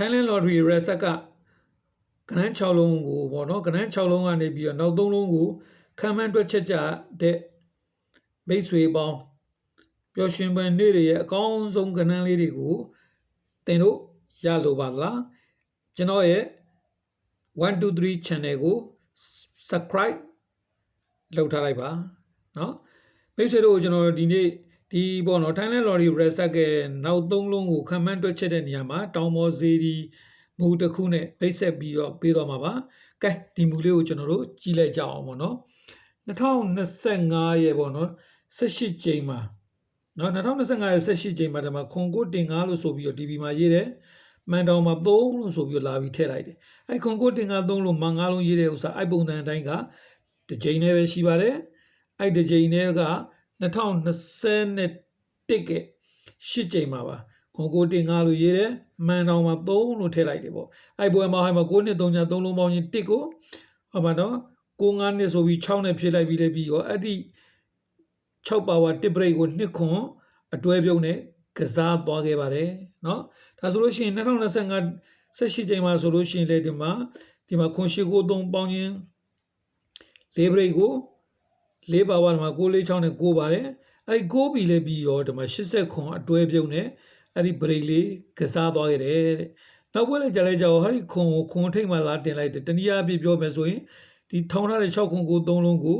Thailand Lottery Reset ကကနန်း6လုံးကိုပေါ့နော်ကနန်း6လုံးကနေပြီးတော့နောက်3လုံးကိုခံမှန်းတွက်ချက်ကြတဲ့မိတ်ဆွေပေါင်းပျော်ရွှင်ပန်နေ့တွေရဲ့အကောင်းဆုံးကနန်းလေးတွေကိုတင်တို့ရလိုပါသလားကျွန်တော်ရဲ့123 channel ကို subscribe လုပ်ထားလိုက်ပါเนาะမိတ်ဆွေတို့ကိုကျွန်တော်ဒီနေ့ ဒီပေါ့နော် Thailand Lottery Reset ကနောက်3လုံးကိုခံမှန်းတွက်ချက်တဲ့နေရာမှာတောင်ပေါ်စေဒီမူတစ်ခုနဲ့ပိတ်ဆက်ပြီးတော့ပေးသွားမှာပါကဲဒီမူလေးကိုကျွန်တော်တို့ကြည့်လိုက်ကြအောင်ပေါ့နော်2025ရဲ့ပေါ့နော်18ကြိမ်မှာနော်2025ရဲ့18ကြိမ်မှာဒီမှာခွန်ကိုတင်ကားလို့ဆိုပြီးတော့ TV မှာရေးတယ်မန်တောင်မှာ3လို့ဆိုပြီးတော့လာပြီးထည့်လိုက်တယ်အဲ့ခွန်ကိုတင်ကား3လို့မန်5လုံးရေးတဲ့ဥစ္စာအဲ့ပုံစံအတိုင်းကတစ်ကြိမ်နဲ့ပဲရှိပါတယ်အဲ့တစ်ကြိမ်နဲ့က 2021က8ကြိမ်မှာပါခွန်ကိုတင်ကားလို့ရေးတယ်မန်တောင်မှာ3လို့ထည့်လိုက်တယ်ပေါ့အဲ့ပွဲမှာဟိုမှာ9နှစ်3ည3လုံးပေါင်းချင်း1ကိုဟောပါတော့9 9နှစ်ဆိုပြီး6နဲ့ဖြည့်လိုက်ပြီးလည်းပြီးရောအဲ့ဒီ6ပါဝါတစ်ဘရိတ်ကိုနှစ်ခွန်အတွဲပြုံးနဲ့ကစားသွားခဲ့ပါတယ်เนาะဒါဆိုလို့ရှိရင်2025 18ချိန်မှာဆိုလို့ရှိရင်လေဒီမှာဒီမှာခွန်ရှိကို3ပေါင်းချင်း၄ဘရိတ်ကို ၄ပါဝါဒီမှာ6 4 6နဲ့9ပါတယ်အဲ့ဒီ9ပြီလည်းပြီးရောဒီမှာ80ခွန်အတွဲပြုံးနဲ့အဲ့ဒီဘရိတ်လေးကစားသွားခဲ့တယ်တဲ့နောက်ပွဲလည်းကြာလဲကြာဟောဒီခွန်ကိုခွန်ထိတ်မှလာတင်လိုက်တယ်တနည်းအားဖြင့်ပြောမယ်ဆိုရင်ဒီထောင်းထားတဲ့6ခွန်ကို3လုံးကို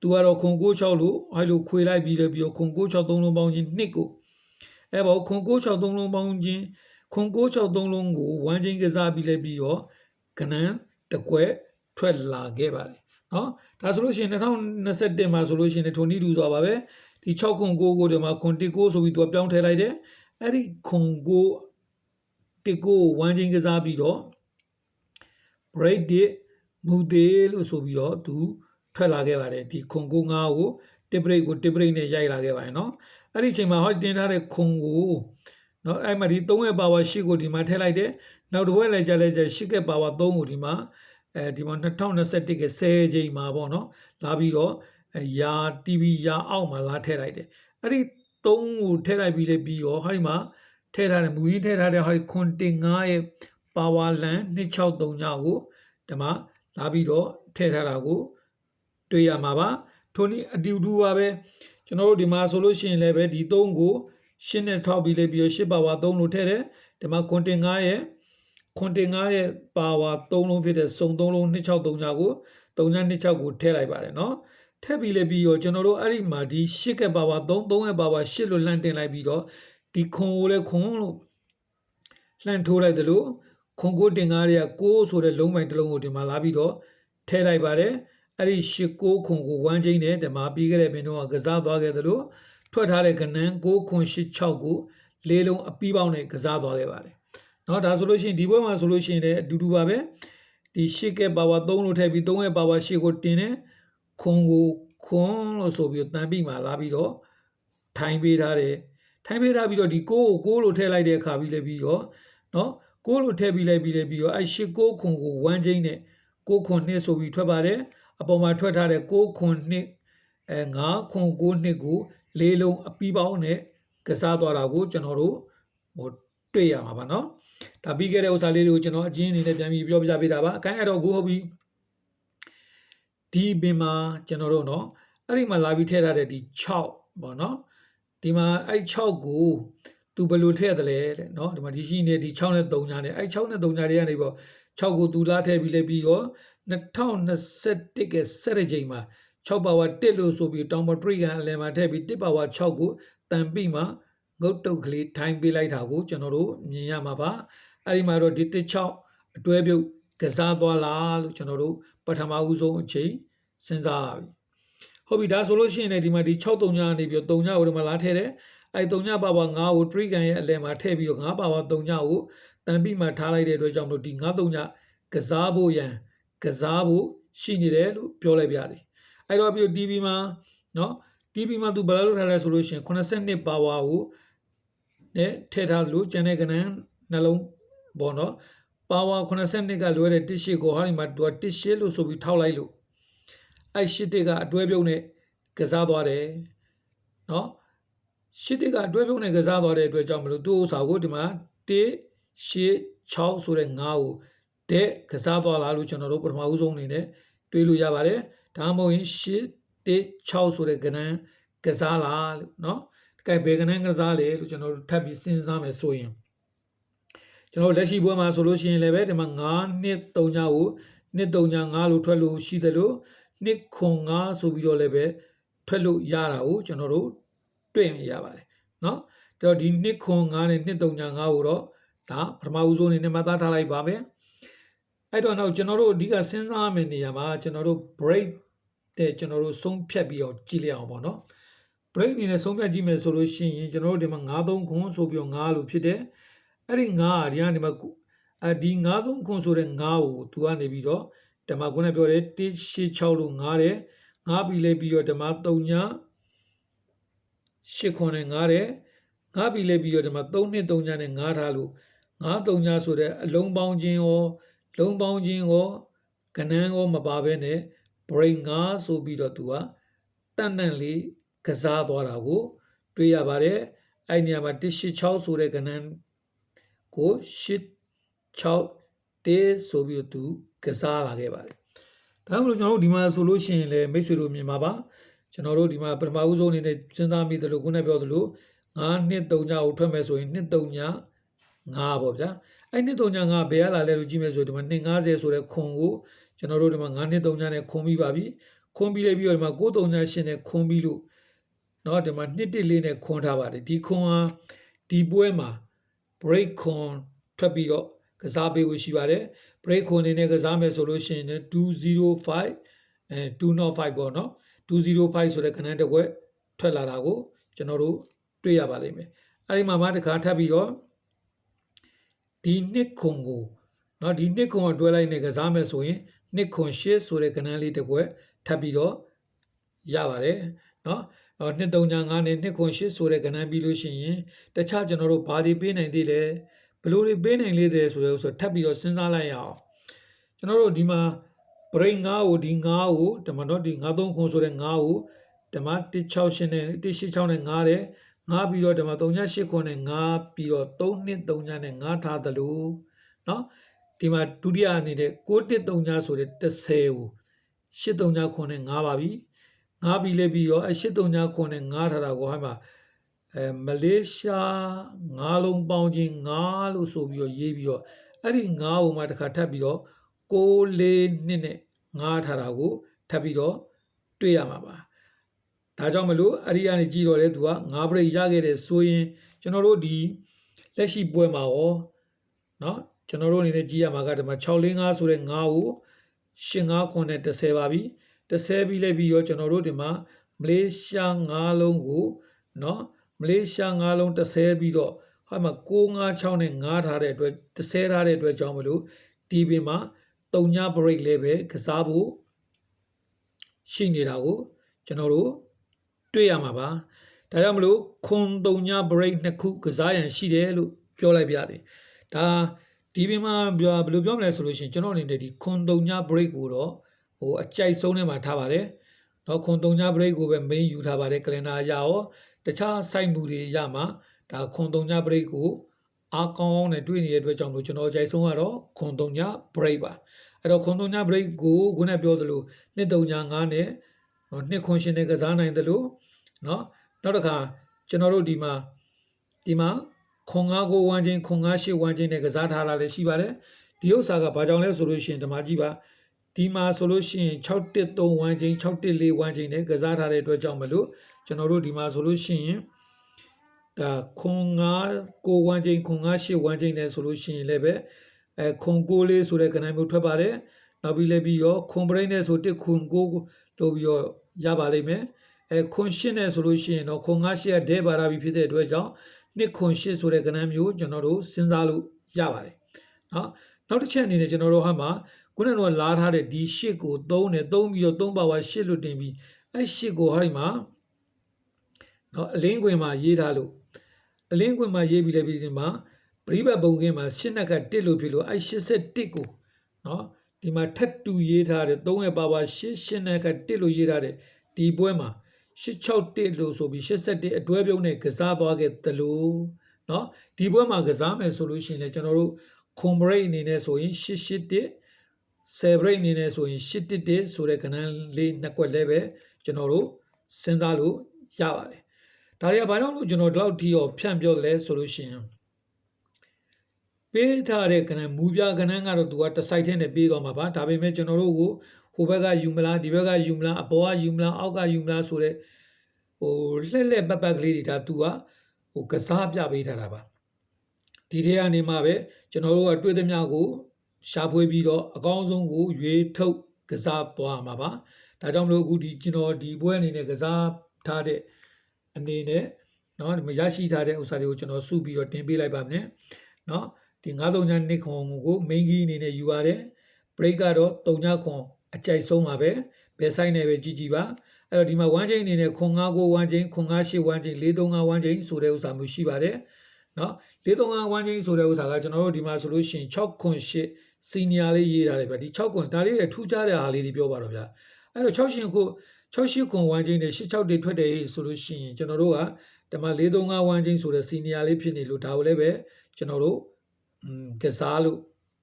သူကတော့ခွန်ကို6လို့အဲ့လိုခွေလိုက်ပြီးတော့ပြီးတော့ခွန်ကို6 3လုံးပေါင်းချင်း2ကိုအဲ့ပေါ့ခွန်ကို6 3လုံးပေါင်းချင်းခွန်ကို6 3လုံးကိုဝမ်းချင်းကစားပြီးလဲပြီးတော့ကနန်းတကွက်ထွက်လာခဲ့ပါတယ် နော်ဒါဆိုလို့ရှိရင်2021မှာဆိုလို့ရှိရင်ထုံနီးတူသွားပါပဲဒီ6ခွန်6ကိုဒီမှာခွန်1ကိုဆိုပြီးသူကပြောင်းထည့်လိုက်တယ်အဲ့ဒီခွန်6 1ကိုဝမ်းချင်းကစားပြီးတော့ break 1မူသေးလို့ဆိုပြီးတော့သူထွက်လာခဲ့ပါတယ်ဒီခွန်6 9ကိုတစ် break ကိုတစ် break နဲ့ရိုက်လာခဲ့ပါတယ်နော်အဲ့ဒီအချိန်မှာဟောတင်ထားတဲ့ခွန်ကိုနော်အဲ့မှာဒီ3ရဲ့ power ရှိကိုဒီမှာထည့်လိုက်တယ်နောက်တစ်ပွဲလဲကြလဲကြရှိကရဲ့ power 3ကိုဒီမှာ အဲဒီမှာ2021က10ချိန်မှာပေါ့နော်လာပြီးတော့ရာ TV ရာအောက်မှာလာထည့်လိုက်တယ်အဲ့ဒီ၃ကိုထည့်လိုက်ပြီးလေပြီးရောဟာဒီမှာထည့်ထားတယ်မူကြီးထည့်ထားတဲ့ဟာဒီခွန်တင်9ရဲ့ power lan 263ညကိုဒီမှာလာပြီးတော့ထည့်ထားတာကိုတွေ့ရမှာပါထိုနည်းအတူတူပါပဲကျွန်တော်တို့ဒီမှာဆိုလို့ရှိရင်လည်းပဲဒီ၃ကိုရှင်းနဲ့ထောက်ပြီးလေပြီးရော8 power 3လို့ထည့်တယ်ဒီမှာခွန်တင်9ရဲ့ ခွန်တင်9ရဲ့ပါဝါ3လုံးဖြစ်တဲ့စုံ3လုံး263ကို3926ကိုထည့်လိုက်ပါတယ်နော်ထည့်ပြီးလေပြီးတော့ကျွန်တော်တို့အဲ့ဒီမှာဒီ8ကပါဝါ3 3ရဲ့ပါဝါ8လို့လှန်တင်လိုက်ပြီးတော့ဒီခွန်ကိုလည်းခွန်လို့လှန်ထိုးလိုက်သလိုခွန်ကိုတင်ကားတွေက6ဆိုတဲ့လုံးပိုင်းတစ်လုံးကိုဒီမှာလာပြီးတော့ထည့်လိုက်ပါတယ်အဲ့ဒီ8 6ခွန်ကိုဝမ်းချင်းနဲ့ဒီမှာပြီးခဲ့တဲ့ပင်တော့ကစားသွားခဲ့သလိုထွက်ထားတဲ့ကနန်း6ခွန်8 6ကိုလေးလုံးအပီးပေါင်းနဲ့ကစားသွားခဲ့ပါတယ် เนาะဒါဆိုလို့ရှိရင်ဒီဘက်မှာဆိုလို့ရှိရင်လည်းအတူတူပါပဲဒီရှစ်ကပါဝါ3လို့ထည့်ပြီး3ရဲ့ပါဝါ8ကိုတင်တယ်ခွန်ကိုခွန်လို့ဆိုပြီးတန်ပြီးမှလာပြီးတော့ထိုင်ပေးထားတယ်ထိုင်ပေးထားပြီးတော့ဒီကိုကိုကိုလို့ထည့်လိုက်တဲ့အခါပြီးလည်းပြီးတော့เนาะကိုလို့ထည့်ပြီးလိုက်ပြီးလည်းပြီးတော့အဲရှစ်ကိုခွန်ကိုဝမ်းချင်းနဲ့ကိုခွန်နှစ်ဆိုပြီးထွက်ပါတယ်အပေါ်မှာထွက်ထားတဲ့ကိုခွန်နှစ်အဲ9ခွန်9နှစ်ကိုလေးလုံးအပီးပေါင်းနဲ့ကစားသွားတာကိုကျွန်တော်တို့ဟိုတွေ့ရမှာပါเนาะ ဒါပြီးခဲ့တဲ့ဥစ္စာလေးတွေကိုကျွန်တော်အချင်းအနေနဲ့ပြန်ပြီးပြောပြပေးတာပါအကိုင်းအဲ့တော့ကိုဟုတ်ပြီဒီပင်မှာကျွန်တော်တို့เนาะအဲ့ဒီမှာလာပြီးထည့်ထားတဲ့ဒီ6ပေါ့เนาะဒီမှာအဲ့6ကိုသူဘယ်လိုထည့်တယ်လဲတဲ့เนาะဒီမှာဒီရှိနေဒီ6နဲ့3ညာနဲ့အဲ့6နဲ့3ညာတွေကနေပေါ့6ကိုသူလာထည့်ပြီးလဲပြီးတော့2021ကစရကြိမ်မှာ6ပါဝါ1လို့ဆိုပြီးတောင်ပထရိကန်အလယ်မှာထည့်ပြီး1ပါဝါ6ကိုတန်ပြီးမှငုတ်တုတ်ကလေးထိုင်းပေးလိုက်တာကိုကျွန်တော်တို့မြင်ရမှာပါ အဲ့ဒီမှာတော့ဒီ16အတွဲပြုတ်ကစားသွားလားလို့ကျွန်တော်တို့ပထမဦးဆုံးအချိန်စဉ်းစားရပြီဟုတ်ပြီဒါဆိုလို့ရှိရင်လည်းဒီမှာဒီ6တုံညာကနေပြီးတော့တုံညာကိုဒီမှာလာထည့်တယ်အဲ့တုံညာပါဝါ9ကိုထရိကန်ရဲ့အလယ်မှာထည့်ပြီးတော့9ပါဝါတုံညာကိုတန်ပြီးမှထားလိုက်တဲ့အတွက်ကြောင့်မလို့ဒီ9တုံညာကစားဖို့ရန်ကစားဖို့ရှိနေတယ်လို့ပြောလိုက်ပြတယ်အဲ့တော့ပြီး TV မှာเนาะ TV မှာသူဘယ်လိုလုပ်ထားလဲဆိုလို့ရှိရင်82ပါဝါကိုနဲ့ထည့်ထားလို့ကျန်တဲ့ကဏ္ဍနှလုံး ပေါ့နော်ပါဝါ82ကလွဲတဲ့တစ်ရှိကိုဟာဒီမှာသူကတစ်ရှိလို့ဆိုပြီးထောက်လိုက်လို့အဲ့ရှစ်တစ်ကအတွဲပြုံးနဲ့ကစားသွားတယ်နော်ရှစ်တစ်ကအတွဲပြုံးနဲ့ကစားသွားတဲ့အတွက်ကြောင့်မလို့သူ့ဥစ္စာကိုဒီမှာတစ်ရှစ်6ဆိုတဲ့9ကိုဒက်ကစားသွားလားလို့ကျွန်တော်တို့ပထမဦးဆုံးအနေနဲ့တွေးလို့ရပါတယ်ဒါမှမဟုတ်ရင်ရှစ်တစ်6ဆိုတဲ့ကဏ္ဍကစားလားလို့နော်တကယ်ဘယ်ကဏ္ဍကစားလဲလို့ကျွန်တော်တို့ထပ်ပြီးစဉ်းစားမယ်ဆိုရင် ကျွန်တော်လက်ရှိပွဲမှာဆိုလို့ရှိရင်လည်းပဲဒီမှာ9နှစ်3ညကိုနှစ်3ည9လို့ထွက်လို့ရှိတယ်လို့နှစ်ခွန်9ဆိုပြီးတော့လည်းပဲထွက်လို့ရတာကိုကျွန်တော်တို့တွေ့နေရပါတယ်เนาะအဲ့တော့ဒီနှစ်ခွန်9နဲ့နှစ်3ည9ကိုတော့ဒါပထမဦးဆုံးအနေနဲ့မှတ်သားထားလိုက်ပါမယ်အဲ့တော့နောက်ကျွန်တော်တို့အဓိကစဉ်းစားမယ့်နေရာမှာကျွန်တော်တို့ break တဲ့ကျွန်တော်တို့ဆုံးဖြတ်ပြီးတော့ကြည့်လိုက်အောင်ပေါ့နော် break အနေနဲ့ဆုံးဖြတ်ကြည့်မယ်ဆိုလို့ရှိရင်ကျွန်တော်တို့ဒီမှာ93ခွန်းဆိုပြီးတော့9လို့ဖြစ်တယ် အဲ့ဒီ9ကဒီကနေမှာအဲဒီ93ခွန်းဆိုတဲ့9ကိုသူကနေပြီးတော့ဓမ္မကုန်းနဲ့ပြောတယ်186လို့9တယ်9ပြီးလဲပြီးတော့ဓမ္မ3ည8ခွန်းနဲ့9တယ်9ပြီးလဲပြီးတော့ဓမ္မ3နှစ်3ညနဲ့9ထားလို့9 3ညဆိုတဲ့အလုံးပေါင်းခြင်းရောလုံးပေါင်းခြင်းရောကဏ္ဍရောမပါဘဲနဲ့ brain 9ဆိုပြီးတော့သူကတန်တန်လေးကစားသွားတာကို တွေ့ရပါတယ်အဲ့နေရာမှာ186ဆိုတဲ့ကဏ္ဍ ကို86တေးဆိုပြီးတော့သူကစားလာခဲ့ပါတယ်ဒါမှမဟုတ်ကျွန်တော်တို့ဒီမှာဆိုလို့ရှိရင်လည်းမိတ်ဆွေတို့မြင်ပါပါကျွန်တော်တို့ဒီမှာပထမဦးဆုံးအနေနဲ့စဉ်းစားမိတယ်လို့ခုနပြောသလို9နှစ်3ညကိုထွက်မယ်ဆိုရင်နှစ်3ည9ပေါ့ဗျာအဲ့နှစ်3ည9ဘယ်ရလာလဲလို့ကြည့်မယ်ဆိုဒီမှာ250ဆိုတဲ့ခွန်ကိုကျွန်တော်တို့ဒီမှာ9နှစ်3ညနဲ့ခွန်ပြီးပါပြီခွန်ပြီးလိုက်ပြီးတော့ဒီမှာ9 3ည8နဲ့ခွန်ပြီးလို့เนาะဒီမှာနှစ်တစ်လေးနဲ့ခွန်ထားပါတယ်ဒီခွန်ဟာဒီပွဲမှာ break ခွန်ထွက်ပြီးတော့ကစားပေးဖို့ရှိပါတယ် break ခွန်နေနဲ့ကစားမယ်ဆိုလို့ရှိရင်205အဲ205ပေါ့နော်205ဆိုတဲ့ခဏတစ်ခွက်ထွက်လာတာကိုကျွန်တော်တို့တွေ့ရပါလိမ့်မယ်အဲဒီမှာမှတစ်ခါထပ်ပြီးတော့ဒီနှစ်ခွန်ကိုเนาะဒီနှစ်ခွန်ကိုတွဲလိုက်နေကစားမယ်ဆိုရင်နှစ်ခွန်ရှစ်ဆိုတဲ့ကဏ္ဍလေးတစ်ခွက်ထပ်ပြီးတော့ရပါတယ်เนาะအော် နှစ်3ညာ9နဲ့နှစ်ခွန်8ဆိုတဲ့ကဏ္ဍပြီးလို့ရှိရင်တခြားကျွန်တော်တို့ဘာတွေပေးနိုင်သေးလဲဘယ်လိုတွေပေးနိုင်လေတဲ့ဆိုတော့ဆိုထပ်ပြီးတော့စဉ်းစားလိုက်ရအောင်ကျွန်တော်တို့ဒီမှာ brain 9ကိုဒီ9ကိုဓမ္မတော့ဒီ93ခွန်ဆိုတဲ့9ကိုဓမ္မ168နဲ့186နဲ့9တဲ့9ပြီးတော့ဓမ္မ38ခွန်နဲ့9ပြီးတော့3နှစ်3ညနဲ့9ထားသလိုเนาะဒီမှာဒုတိယအနေနဲ့613ညဆိုတဲ့30ကို83ညခွန်နဲ့9ပါပြီ ငါးပြီးလဲပြီးရောအရှိတုံညာခွန်နဲ့ငါးထားတာကိုဟိုမှာအဲမလေးရှားငါးလုံးပေါင်းခြင်းငါးလို့ဆိုပြီးတော့ရေးပြီးတော့အဲ့ဒီငါးဟိုမှာတစ်ခါထပ်ပြီးတော့6လေးနှစ်နဲ့ငါးထားတာကိုထပ်ပြီးတော့တွေ့ရမှာပါဒါကြောင့်မလို့အဲ့ဒီကနေကြည့်တော့လေသူကငါးပရိတ်ရခဲ့တယ်ဆိုရင်ကျွန်တော်တို့ဒီလက်ရှိပွဲမှာရောเนาะကျွန်တော်တို့အနေနဲ့ကြည့်ရမှာကဒီမှာ645ဆိုတဲ့ငါးကို85ခွန်နဲ့30ပါ ပြီ30ပြီးလိုက်ပြီးရောကျွန်တော်တို့ဒီမှာမလေးရှား9လုံးကိုเนาะမလေးရှား9လုံး30ပြီးတော့ဟာမှာ656နဲ့9ထားတဲ့အတွက်30ထားတဲ့အတွက်ကြောင့်မလို့ဒီပင်မှာတုံည break လေးပဲကစားဖို့ရှိနေတာကိုကျွန်တော်တို့တွေ့ရမှာပါဒါကြောင့်မလို့ခွန်တုံည break နှစ်ခုကစားရန်ရှိတယ်လို့ပြောလိုက်ပြတယ်ဒါဒီပင်မှာဘယ်လိုပြောမလဲဆိုလို့ရှိရင်ကျွန်တော်အနေနဲ့ဒီခွန်တုံည break ကိုတော့ ဟိုအကြိုက်ဆုံးထဲမှာထားပါတယ်เนาะခွန်တုံည break ကိုပဲ main ယူထားပါတယ်ကလင်ဒါရရောတခြား site မှုတွေရမှာဒါခွန်တုံည break ကိုအားကောင်းနဲ့တွေ့နေတဲ့အတွက်ကြောင့်လို့ကျွန်တော်အကြိုက်ဆုံးကတော့ခွန်တုံည break ပါအဲ့တော့ခွန်တုံည break ကိုခုနပြောသလိုနှစ်တုံည9နဲ့နှစ်ခွန်ရှင်နဲ့ကစားနိုင်တယ်လို့เนาะနောက်တစ်ခါကျွန်တော်တို့ဒီမှာဒီမှာခွန်9ကိုဝမ်းချင်းခွန်9ရှစ်ဝမ်းချင်းနဲ့ကစားထားတာလည်းရှိပါတယ်ဒီဥစ္စာကဘာကြောင့်လဲဆိုလို့ရှိရင်ဒီမှာကြည့်ပါ ဒီမှာဆိုလို့ရှိရင်6131ချင်း6141ချင်းနဲ့ကစားထားတဲ့အတွက်ကြောင့်မလို့ကျွန်တော်တို့ဒီမှာဆိုလို့ရှိရင်ဒါခွန်991ချင်းခွန်981ချင်းနဲ့ဆိုလို့ရှိရင်လည်းပဲအဲခွန်9လေးဆိုတဲ့ကဏ္ဍမျိုးထွက်ပါတယ်နောက်ပြီးလည်းပြီးရောခွန်ပရိတ်နဲ့ဆို1ခွန်9လို့ပြီးရောရပါလိမ့်မယ်အဲခွန်8နဲ့ဆိုလို့ရှိရင်တော့ခွန်9ကဒဲပါတာပြီးဖြစ်တဲ့အတွက်ကြောင့်1ခွန်8ဆိုတဲ့ကဏ္ဍမျိုးကျွန်တော်တို့စဉ်းစားလို့ရပါတယ်နော်နောက်တစ်ချက်အနေနဲ့ကျွန်တော်တို့ဟာမှာ ခုနကတော့လာထားတဲ့ဒီရှစ်ကိုသုံးတယ်သုံးပြီးတော့သုံးပါဝါရှစ်လို့တင်ပြီးအဲ့ရှစ်ကိုဟာဒီမှာနော်အလင်းခွင်မှာရေးထားလို့အလင်းခွင်မှာရေးပြီးလည်းပြီးဒီမှာပရိပတ်ဘုံကင်းမှာရှစ်နှက်ကတစ်လို့ဖြစ်လို့အဲ့81ကိုနော်ဒီမှာထက်တူရေးထားတယ်သုံးရပါပါရှစ်ရှစ်နှက်ကတစ်လို့ရေးထားတယ်ဒီပွဲမှာ861လို့ဆိုပြီး81အတွဲပြုံးနဲ့ကစားသွားခဲ့သလိုเนาะဒီပွဲမှာကစားမယ်ဆိုလို့ရှိရင်လည်းကျွန်တော်တို့ ခွန်ဘရိတ်အနေနဲ့ဆိုရင်881 7ဘရိတ်အနေနဲ့ဆိုရင်811ဆိုတဲ့ကဏ္ဍလေးနှစ်ကွက်လည်းပဲကျွန်တော်တို့စဉ်းစားလို့ရပါတယ်ဒါတွေကဘာကြောင့်လို့ကျွန်တော်ဒီလောက်ထိရောဖြန့်ပြောတယ်လဲဆိုလို့ရှိရင်ပေးထားတဲ့ကဏ္ဍမူပြကဏ္ဍကတော့သူကတစ်စိုက်ထဲနဲ့ပေးသွားမှာပါဒါပေမဲ့ကျွန်တော်တို့ကိုဟိုဘက်ကယူမလားဒီဘက်ကယူမလားအပေါ်ကယူမလားအောက်ကယူမလားဆိုတဲ့ဟိုလှက်လှက်ပတ်ပတ်ကလေးတွေဒါသူကဟိုကစားပြပေးထားတာပါဒီထဲကနေမှပဲကျွန်တော်တို့ကတွေ့သမျှကို ရှာဖွေပြီးတော့အကောင်းဆုံးကိုရွေးထုတ်ကစားသွားမှာပါဒါကြောင့်မလို့အခုဒီကျွန်တော်ဒီပွဲအနေနဲ့ကစားထားတဲ့အနေနဲ့เนาะရရှိထားတဲ့ဥစ္စာတွေကိုကျွန်တော်စုပြီးတော့တင်ပေးလိုက်ပါမယ်เนาะဒီ93ညနှစ်ခွန်ကို main key အနေနဲ့ယူရတယ် break ကတော့3ညခွန်အကြိုက်ဆုံးပါပဲဘယ်ဆိုင်နဲ့ပဲကြည့်ကြည့်ပါအဲ့တော့ဒီမှာ1 chain အနေနဲ့ခွန်9ကို1 chain ခွန်9 8 1 chain 435 1 chain ဆိုတဲ့ဥစ္စာမျိုးရှိပါတယ်เนาะ435 1 chain ဆိုတဲ့ဥစ္စာကကျွန်တော်တို့ဒီမှာဆိုလို့ရှိရင်6ခွန်8 senior လေးရေးထားတယ်ဗျဒီ6ခွန်ဒါလေးတွေထူးခြားတဲ့ဟာလေးတွေပြောပါတော့ဗျအဲ့တော့6ရှင်ခု68ခွန်1 chain နဲ့86တွေထွက်တယ်ဆိုလို့ရှိရင်ကျွန်တော်တို့ကဒီမှာ435 1 chain ဆိုတဲ့ senior လေးဖြစ်နေလို့ဒါကိုလည်းပဲကျွန်တော်တို့อืมကစားလို့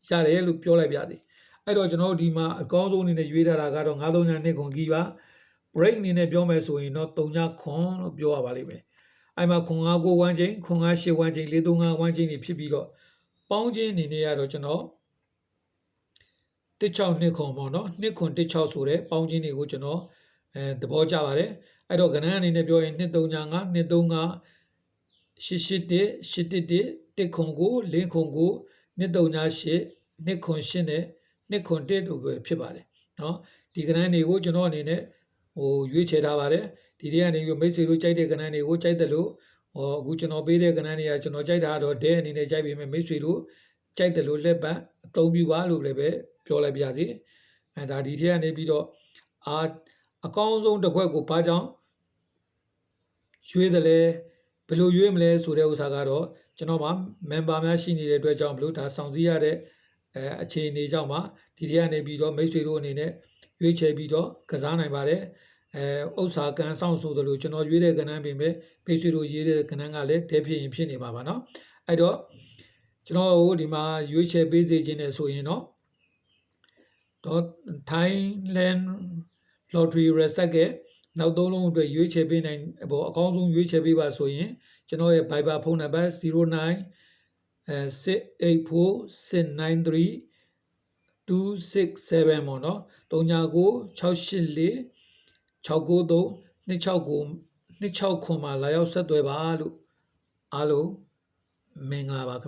ရတယ်လို့ပြောလိုက်ပြသည်အဲ့တော့ကျွန်တော်တို့ဒီမှာအကောင်းဆုံးအနေနဲ့ရွေးထားတာကတော့93ညနှစ်ခွန်ကြီးပါ break အနေနဲ့ပြောမယ်ဆိုရင်တော့3ညခွန်လို့ပြောရပါလိမ့်မယ်အဲ့မှာခွန်9ကို1ချိန်ခွန်9 8 1ချိန်435 1ချိန်တွေဖြစ်ပြီးတော့ပေါင်းချင်းအနေနဲ့ကတော့ကျွန်တော် 16နှစ်ခွန်ပေါ့နော်နှစ်ခွန်16ဆိုတဲ့ပေါင်းချင်းတွေကိုကျွန်တော်အဲသဘောကျပါတယ်အဲ့တော့ကဏ္ဍအနေနဲ့ပြောရင်2 3 5 2 3 5 8 8 1 8 1 1ခွန်ကို4ခွန်ကို2 3 8 2ခွန်8နဲ့2ခွန်1တို့ပဲဖြစ်ပါတယ်နော်ဒီကဏ္ဍတွေကိုကျွန်တော်အနေနဲ့ဟိုရွေးချယ်ထားပါတယ်ဒီတည်းကနေပြီးမိတ်ဆွေတို့ကြိုက်တဲ့ကဏ္ဍတွေကိုကြိုက်တယ်လို့ဟောအခုကျွန်တော်ပေးတဲ့ကဏ္ဍတွေကကျွန်တော်ကြိုက်တာတော့ဒဲအနေနဲ့ကြိုက်ပေမဲ့မိတ်ဆွေတို့ ကြိုက်တယ်လို့လက်ပတ်အသုံးပြုပါလို့လည်းပဲပြောလိုက်ပါရစေအဲဒါဒီတွေကနေပြီးတော့အာအကောင်းဆုံးတစ်ခွက်ကိုဘာကြောင့်ရွေးတယ်လဲဘယ်လိုရွေးမလဲဆိုတဲ့ဥစ္စာကတော့ကျွန်တော်မှာ member များရှိနေတဲ့အတွက်ကြောင့်မလို့ဒါဆောင်စည်းရတဲ့အဲအခြေအနေကြောင့်မှဒီတွေကနေပြီးတော့မိတ်ဆွေတို့အနေနဲ့ရွေးချယ်ပြီးတော့ကစားနိုင်ပါတယ်အဲဥစ္စာကန်ဆောင်ဆိုသလိုကျွန်တော်ရွေးတဲ့ကဏ္ဍပြင်ပဲမိတ်ဆွေတို့ရေးတဲ့ကဏ္ဍကလည်းတဲဖြစ်ရင်ဖြစ်နေမှာပါเนาะအဲ့တော့ ကျွန်တော်တို့ဒီမှာရွေးချယ်ပေးစေခြင်းနဲ့ဆိုရင်တော့တော့ Thailand Lottery Reset ကနောက်သုံးလုံးအတွက်ရွေးချယ်ပေးနိုင်ပေါ့အကောင်းဆုံးရွေးချယ်ပေးပါဆိုရင်ကျွန်တော်ရဲ့ Viber ဖုန်းနံပါတ်09အဲ684 693 267ပေါ့နော်39 684 693 269 269မှာလာရောက်ဆက်သွယ်ပါလို့အားလုံးမင်္ဂလာပါခင်